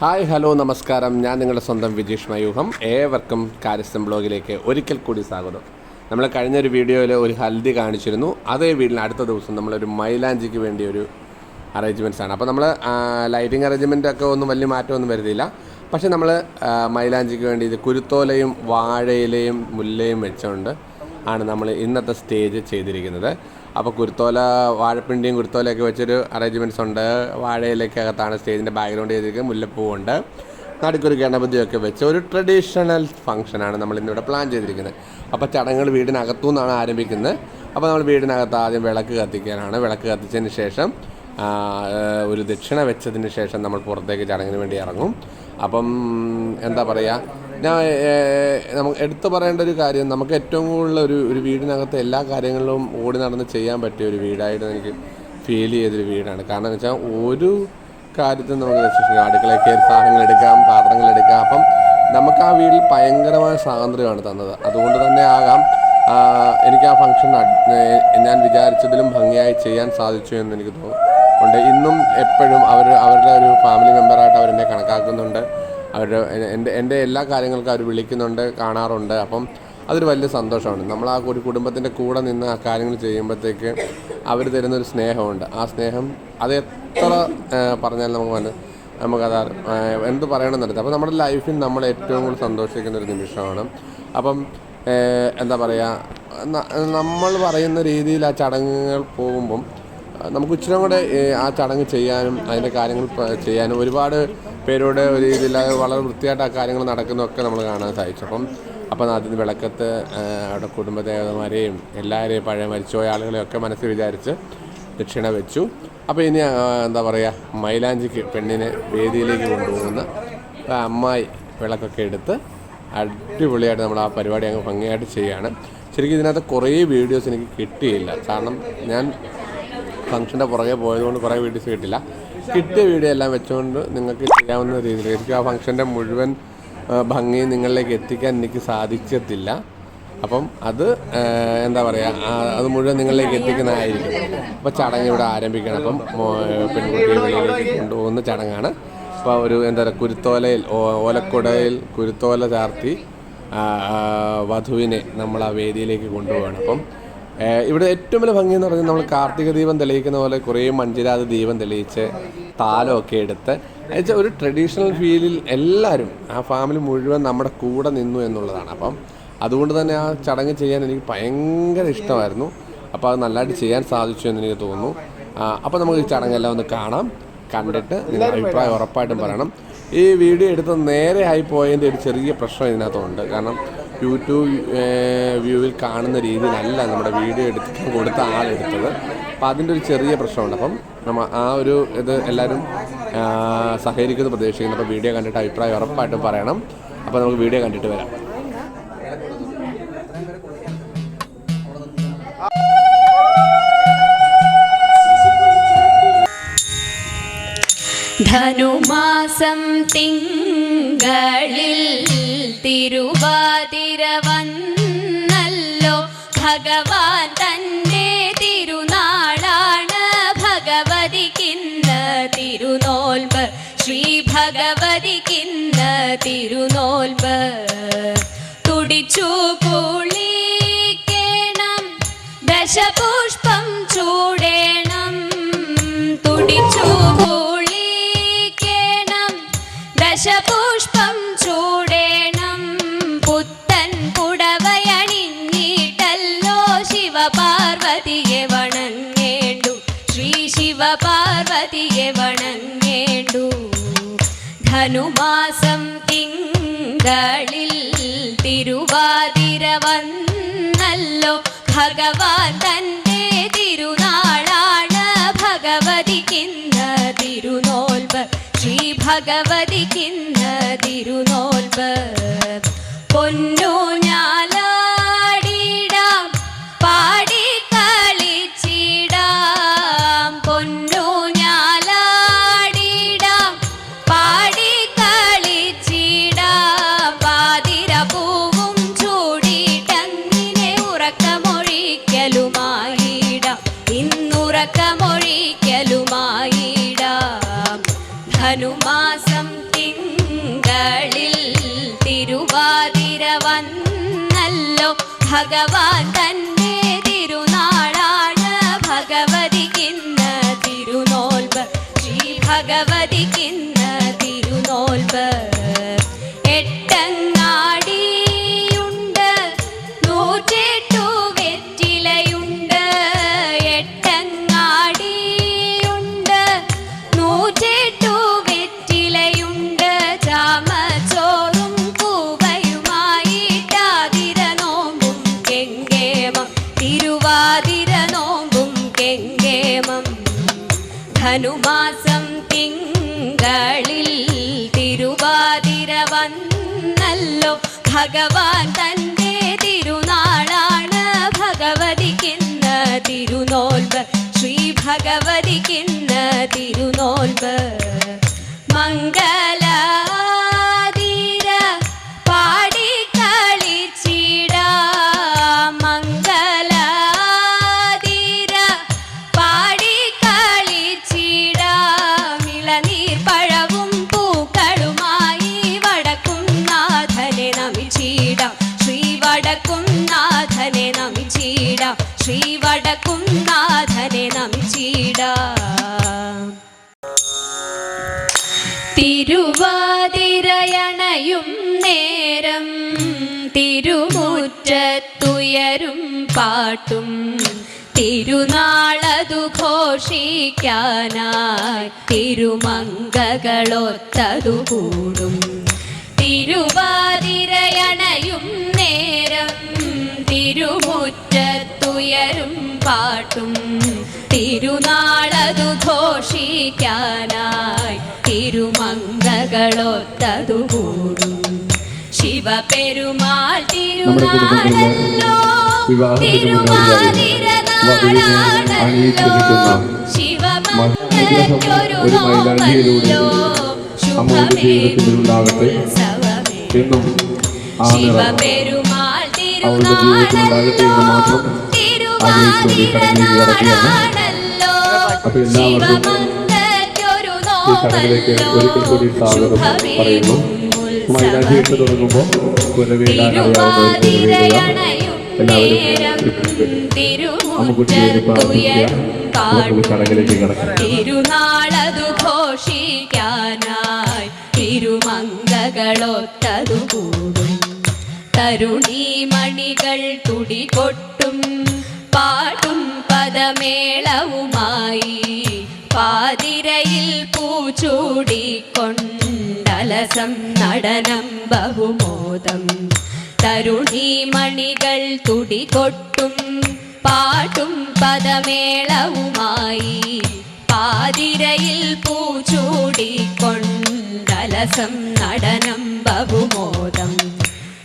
Hi hello നമസ്കാരം. ഞാൻ നിങ്ങളുടെ സ്വന്തം വിജീഷ് മയൂഹം. ഏവർക്കും കാര്യസ്ഥം ബ്ലോഗിലേക്ക് ഒരിക്കൽ കൂടി സ്വാഗതം. നമ്മൾ കഴിഞ്ഞൊരു വീഡിയോയിൽ ഒരു ഹൽദി കാണിച്ചിരുന്നു. അതേ വീട്ടിൽ അടുത്ത ദിവസം നമ്മളൊരു മൈലാഞ്ചിക്ക് വേണ്ടി ഒരു അറേഞ്ച്മെന്റ്സ് ആണ്. അപ്പോൾ നമ്മൾ ലൈറ്റിംഗ് അറേഞ്ച്മെന്റ് ഒക്കെ ഒന്നും വലിയ മാറ്റമൊന്നും വരുന്നില്ല പക്ഷേ നമ്മൾ മൈലാഞ്ചിക്ക് വേണ്ടി ഇത് കുരുത്തോലയും വാഴയിലയും മുല്ലയും വെച്ചുകൊണ്ട് ആണ് നമ്മൾ ഇന്നത്തെ സ്റ്റേജ് ചെയ്തിരിക്കുന്നത്. അപ്പോൾ കുരുത്തോല വാഴപ്പിണ്ടിയും കുരുത്തോലയൊക്കെ വെച്ചൊരു അറേഞ്ച്മെന്റ്സ് ഉണ്ട്. വാഴയിലേക്കകത്താണ് സ്റ്റേജിന്റെ ബാക്ക്ഗ്രൗണ്ട് ചെയ്തിരിക്കുന്നത്. മുല്ലപ്പൂവുണ്ട്. നടുക്കൊരു ഗണപതിയൊക്കെ വെച്ച് ഒരു ട്രഡീഷണൽ ഫംഗ്ഷനാണ് നമ്മൾ ഇന്നിവിടെ പ്ലാൻ ചെയ്തിരിക്കുന്നത്. അപ്പോൾ ചടങ്ങുകൾ വീടിനകത്തു നിന്നാണ് ആരംഭിക്കുന്നത്. അപ്പോൾ നമ്മൾ വീടിനകത്ത് ആദ്യം വിളക്ക് കത്തിക്കാനാണ്. വിളക്ക് കത്തിച്ചതിന് ശേഷം ഒരു ദക്ഷിണ വെച്ചതിന് ശേഷം നമ്മൾ പുറത്തേക്ക് ചടങ്ങിന് വേണ്ടി ഇറങ്ങും. അപ്പം എന്താ പറയുക ഞാൻ നമുക്ക് എടുത്തു പറയേണ്ട ഒരു കാര്യം നമുക്ക് ഏറ്റവും കൂടുതൽ ഒരു ഒരു വീടിനകത്ത് എല്ലാ കാര്യങ്ങളിലും ഓടി നടന്ന് ചെയ്യാൻ പറ്റിയ ഒരു വീടായിട്ട് എനിക്ക് ഫീൽ ചെയ്തൊരു വീടാണ്. കാരണം വെച്ചാൽ ഒരു കാര്യത്തിൽ നമുക്ക് രക്ഷിക്കാം അടുക്കളയിൽ കയറി സാധനങ്ങൾ എടുക്കാം പാത്രങ്ങൾ എടുക്കാം. അപ്പം നമുക്ക് ആ വീട്ടിൽ ഭയങ്കരമായ സ്വാതന്ത്ര്യമാണ് തന്നത്. അതുകൊണ്ട് തന്നെ ആകാം എനിക്ക് ആ ഫംഗ്ഷൻ ഞാൻ വിചാരിച്ചതിലും ഭംഗിയായി ചെയ്യാൻ സാധിച്ചു എന്ന് എനിക്ക് തോന്നുന്നു. ഉണ്ട്. ഇന്നും എപ്പോഴും അവർ അവരുടെ ഒരു ഫാമിലി മെമ്പറായിട്ട് അവരെന്നെ കണക്കാക്കുന്നുണ്ട്. അവരുടെ എന്റെ എന്റെ എല്ലാ കാര്യങ്ങൾക്കും അവർ വിളിക്കുന്നുണ്ട് കാണാറുണ്ട്. അപ്പം അതൊരു വലിയ സന്തോഷമാണ്. നമ്മൾ ആ ഒരു കുടുംബത്തിന്റെ കൂടെ നിന്ന് ആ കാര്യങ്ങൾ ചെയ്യുമ്പോഴത്തേക്ക് അവർ തരുന്നൊരു സ്നേഹമുണ്ട്. ആ സ്നേഹം അത് എത്ര പറഞ്ഞാലും നമുക്ക് മനസ്സ് നമുക്കത് എന്ത് പറയണമെന്നറിയാം അപ്പോൾ നമ്മുടെ ലൈഫിൽ നമ്മൾ ഏറ്റവും കൂടുതൽ സന്തോഷിക്കുന്ന ഒരു നിമിഷമാണ്. അപ്പം എന്താ പറയുക നമ്മൾ പറയുന്ന രീതിയിൽ ആ ചടങ്ങുകൾ പോകുമ്പം നമുക്ക് ഇച്ചിരി കൂടെ ആ ചടങ്ങ് ചെയ്യാനും അതിന്റെ കാര്യങ്ങൾ ചെയ്യാനും ഒരുപാട് പേരോട് ഒരു ഇതില്ലാതെ വളരെ വൃത്തിയായിട്ട് ആ കാര്യങ്ങൾ നടക്കുന്നതൊക്കെ നമ്മൾ കാണാൻ സാധിച്ചു. അപ്പം അപ്പം അതിന് വിളക്കത്ത് അവിടെ കുടുംബദേവതമാരെയും എല്ലാവരെയും പഴയ മരിച്ചുപോയ ആളുകളെയൊക്കെ മനസ്സിൽ വിചാരിച്ച് ദക്ഷിണ വെച്ചു. അപ്പോൾ ഇനി എന്താ പറയുക മൈലാഞ്ചിക്ക് പെണ്ണിനെ വേദിയിലേക്ക് കൊണ്ടുപോകുന്ന അമ്മായി വിളക്കൊക്കെ എടുത്ത് അടിപൊളിയായിട്ട് നമ്മൾ ആ പരിപാടി അങ്ങ് ഭംഗിയായിട്ട് ചെയ്യുകയാണ്. ശരിക്കും ഇതിനകത്ത് കുറേ വീഡിയോസ് എനിക്ക് കിട്ടിയില്ല. കാരണം ഞാൻ ഫംഗ്ഷന്റെ പുറകെ പോയതുകൊണ്ട് കുറേ വീഡിയോസ് കിട്ടില്ല. കിട്ടിയ വീഡിയോ എല്ലാം വെച്ചുകൊണ്ട് നിങ്ങൾക്ക് ചെയ്യാവുന്ന രീതിയിൽ എനിക്ക് ആ ഫംഗ്ഷന്റെ മുഴുവൻ ഭംഗി നിങ്ങളിലേക്ക് എത്തിക്കാൻ എനിക്ക് സാധിച്ചത്തില്ല അപ്പം അത് എന്താ പറയുക അത് മുഴുവൻ നിങ്ങളിലേക്ക് എത്തിക്കുന്നതായിരിക്കും. അപ്പോൾ ചടങ്ങ് ഇവിടെ ആരംഭിക്കണം. അപ്പം പെൺകുട്ടിയെ വെളിയിലേക്ക് കൊണ്ടുപോകുന്ന ചടങ്ങാണ്. അപ്പോൾ ഒരു എന്താ പറയുക കുരുത്തോലയിൽ ഓലക്കുടയിൽ കുരുത്തോല ചാർത്തി വധുവിനെ നമ്മൾ ആ വേദിയിലേക്ക് കൊണ്ടുപോകണം. അപ്പം ഇവിടെ ഏറ്റവും വലിയ ഭംഗി എന്ന് പറഞ്ഞാൽ നമ്മൾ കാർത്തിക ദീപം തെളിയിക്കുന്ന പോലെ കുറേ മഞ്ചിരാത് ദീപം തെളിയിച്ച് താലമൊക്കെ എടുത്ത് എന്നുവെച്ചാൽ ഒരു ട്രഡീഷണൽ ഫീലിൽ എല്ലാവരും ആ ഫാമിലി മുഴുവൻ നമ്മുടെ കൂടെ നിന്നു എന്നുള്ളതാണ്. അപ്പം അതുകൊണ്ട് തന്നെ ആ ചടങ്ങ് ചെയ്യാൻ എനിക്ക് ഭയങ്കര ഇഷ്ടമായിരുന്നു. അപ്പോൾ അത് നല്ലതായിട്ട് ചെയ്യാൻ സാധിച്ചു എന്ന് എനിക്ക് തോന്നുന്നു. അപ്പോൾ നമുക്ക് ഈ ചടങ്ങെല്ലാം ഒന്ന് കാണാം. കണ്ടിട്ട് നിങ്ങളുടെ അഭിപ്രായം ഉറപ്പായിട്ടും പറയണം. ഈ വീഡിയോ എടുത്ത് നേരെ ആയി പോയതിന്റെ ഒരു ചെറിയ പ്രശ്നം ഇതിനകത്തുണ്ട്. കാരണം യൂട്യൂബ് വ്യൂവിൽ കാണുന്ന രീതിയിലല്ല നമ്മുടെ വീഡിയോ എടുത്ത് കൊടുത്ത ആളെടുത്തത് അപ്പം അതിന്റെ ഒരു ചെറിയ പ്രശ്നമുണ്ട്. അപ്പം നമ്മൾ ആ ഒരു ഇത് എല്ലാവരും സഹകരിക്കുന്നു പ്രതീക്ഷിക്കുന്നു. അപ്പോൾ വീഡിയോ കണ്ടിട്ട് അഭിപ്രായം ഉറപ്പായിട്ടും പറയണം. അപ്പോൾ നമുക്ക് വീഡിയോ കണ്ടിട്ട് വരാം. ധനുമാസം തിങ്കളിൽ തിരുവാതിര വന്നല്ലോ. ഭഗവാൻ തന്റെ തിരുനാളാണ് ഭഗവതിക്കിന്ന്. തിരുനോൽബ് ശ്രീ ഭഗവതിക്കിന്ന് തിരുനോൽബ് തുടിച്ചു കുളിക്കണം. ദശപുഷ്പം ധനുമാസം തിങ്കളിൽ തിരുവാതിര വന്നല്ലോ. ഭഗവാൻ തന്റെ തിരുനാളാണ് ഭഗവതിക്കിന്ന് തിരുനോൽബ്. ശ്രീ ഭഗവതിക്കിന്ന് തിരുനോൽബ്. പൊന്നു ഞാലാടിടാം ധനുമാസം തിങ്കളിൽ തിരുവാതിര വന്നല്ലോ. ഭഗവാൻ തന്നെ തിരുനാളാണ്. ഭഗവതിക്കിന്ന് തിരുനോൽബ്. ശ്രീ ഭഗവതിക്കിന്ന് തിരുനോൽബ്. ധനുമാസം തിങ്കളിൽ തിരുവാതിര വന്നല്ലോ. ഭഗവാൻ തന്റെ തിരുനാളാണ് ഭഗവതിക്കിന്ന് തിരുനോൽബ് ശ്രീ ഭഗവതിക്കിന്ന് തിരുനോൽബ് മംഗളാതീര തിരുവാതിരയണയും നേരം തിരുമുറ്റത്തുയരും പാട്ടും തിരുനാളതു ഘോഷിക്കാനായി തിരുമംഗകളൊത്തതു കൂടും. തിരുവാതിരയണയും നേരം തിരുമുറ്റത്തുയരും പാട്ടും തിരുനാളതു ഘോഷിക്കാനായി തിരുമംഗകളൊത്തതു കൂടും ശിവപെരുമാൾ തിരുനാളല്ലോ തിരുമാതിരനാളാണല്ലോ. ജീവിതത്തിലുണ്ടാകട്ടെ എന്നും ആ നിറം ശിവപെരുമാൾ അവളുടെ ജീവിതത്തിലുണ്ടാകട്ടെ എന്ന് മാത്രം ആഗ്രഹിച്ചുകൊണ്ട് ഈ ചടങ്ങിലേക്ക് അപ്പോൾ എല്ലാവർക്കും ഈ ചടങ്ങിലേക്ക് ഒരിക്കൽ കൂടി സ്വാഗതം പറയുന്നു. മൈലാഞ്ചി ഇട്ട് തുടങ്ങുമ്പോൾ കുലവീഴാൻ അറിയാവുന്നവർക്ക് കുലവീഴുക എല്ലാവരും അമ്മുക്കുട്ടിയെ പ്രാർത്ഥിക്കുക. നമുക്ക് ചടങ്ങിലേക്ക് കിടക്കാം തിരുനാളതു ഘോഷിക്കാനായി തിരുമങ്കകളൊത്തതു കൂടും തരുണീമണികൾ തുടികൊട്ടും പാട്ടും പദമേളവുമായി പാതിരയിൽ പൂച്ചൂടിക്കൊണ്ടലസം നടനം ബഹുമോദം. തരുണീമണികൾ തുടികൊട്ടും പാട്ടും പദമേളവുമായി പാതിരയിൽ പൂച്ചൂടിക്കൊണ്ടലസം നടനം ബഹുമോദം.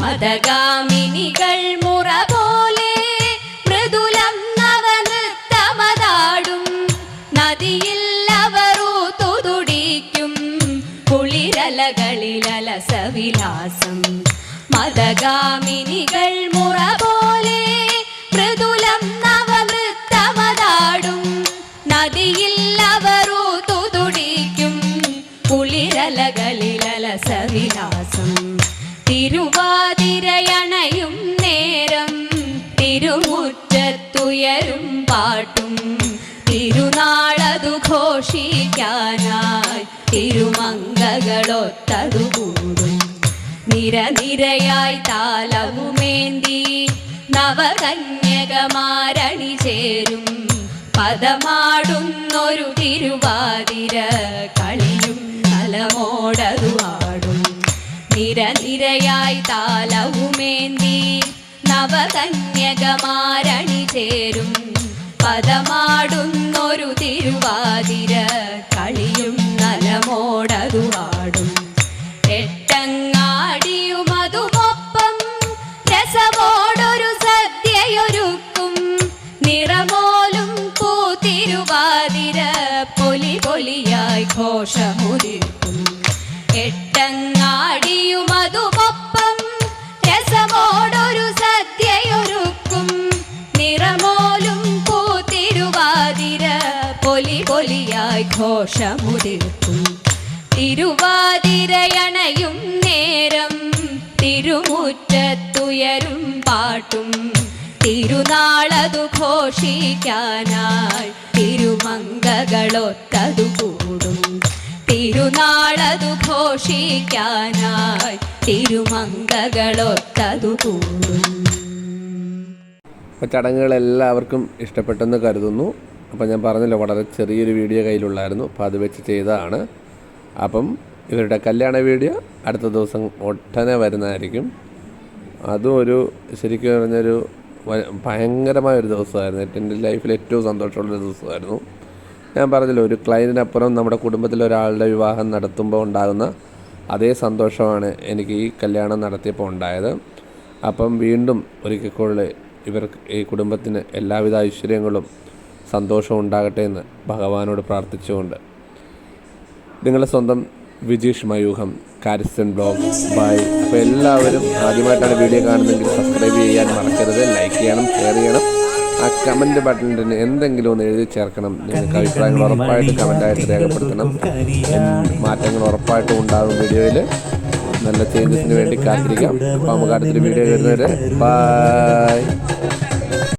മതഗാമിനികൾ മുറ കുളിരലകളിലലസവിലാസം മതഗാമിനികൾ മുറ പോലെ മൃദുലം നവനൃത്തമതാടും. നദിയിൽ അവറു തുതുടിക്കും കുളിരലകളിലലസവിലാസം തിരുവാതിരയണയും നേരം തിരുമുറ്റത്തുയരും പാട്ടും. തിരുനാളതു ഘോഷിക്കാനായി തിരുമംഗകളൊക്കെ നിരനിരയായി താലവുമേന്തി നവകന്യകമാരണി ചേരും. പദമാടുന്നൊരു തിരുവാതിര കളിയും തലമോടതു ആടും. നിരനിരയായി താലവുമേന്തി നവകന്യകമാരണി ചേരും. പദമാടുന്നൊരു തിരുവാതിര കളിയും നലമോടതു ആടും. ഘോഷമുതിർക്കും തിരുവാതിരയണയും നേരം തിരുമുറ്റത്തുയരും പാട്ടും. തിരുനാളതു ഘോഷിക്കാനായി തിരുമംഗകളൊത്തതു കൂടും. തിരുനാളതു ഘോഷിക്കാനായി തിരുമംഗകളൊത്തതു കൂടും. അപ്പോൾ ചടങ്ങുകൾ എല്ലാവർക്കും ഇഷ്ടപ്പെട്ടെന്ന് കരുതുന്നു. അപ്പോൾ ഞാൻ പറഞ്ഞല്ലോ വളരെ ചെറിയൊരു വീഡിയോ കയ്യിലുള്ളായിരുന്നു. അപ്പോൾ അത് വെച്ച് ചെയ്തതാണ്. അപ്പം ഇവരുടെ കല്യാണ വീഡിയോ അടുത്ത ദിവസം ഒട്ടനെ വരുന്നതായിരിക്കും. അതും ഒരു ശരിക്കും പറഞ്ഞൊരു ഭയങ്കരമായൊരു ദിവസമായിരുന്നു. എന്റെ ലൈഫിൽ ഏറ്റവും സന്തോഷമുള്ളൊരു ദിവസമായിരുന്നു. ഞാൻ പറഞ്ഞല്ലോ ഒരു ക്ലയന്റിനപ്പുറം നമ്മുടെ കുടുംബത്തിലെ ഒരാളുടെ വിവാഹം നടത്തുമ്പോൾ ഉണ്ടാകുന്ന അതേ സന്തോഷമാണ് എനിക്ക് ഈ കല്യാണം നടത്തിയപ്പോൾ ഉണ്ടായത്. അപ്പം വീണ്ടും ഒരിക്കൽ കൂടുതൽ ഇവർക്ക് ഈ കുടുംബത്തിന് എല്ലാവിധ ഐശ്വര്യങ്ങളും സന്തോഷവും ഉണ്ടാകട്ടെ എന്ന് ഭഗവാനോട് പ്രാർത്ഥിച്ചുകൊണ്ട് നിങ്ങളുടെ സ്വന്തം വിജീഷ് മയൂഹം കാരിസ്റ്റൻ ബ്ലോഗ്. ബൈ അപ്പോൾ എല്ലാവരും ആദ്യമായിട്ടാണ് വീഡിയോ കാണുന്നതെങ്കിൽ സബ്സ്ക്രൈബ് ചെയ്യാൻ മറക്കരുത്. ലൈക്ക് ചെയ്യണം ഷെയർ ചെയ്യണം. ആ കമന്റ് ബട്ടണിന് എന്തെങ്കിലും ഒന്ന് എഴുതി ചേർക്കണം. നിങ്ങൾക്ക് അഭിപ്രായങ്ങൾ ഉറപ്പായിട്ട് കമന്റായിട്ട് രേഖപ്പെടുത്തണം. മാറ്റങ്ങൾ ഉറപ്പായിട്ടും ഉണ്ടാകും വീഡിയോയിൽ. നല്ല ചേഞ്ചസിന് വേണ്ടി കാത്തിരിക്കാം. അപ്പോൾ നമുക്ക് അടുത്തൊരു വീഡിയോ വരുന്നവരെ ബൈ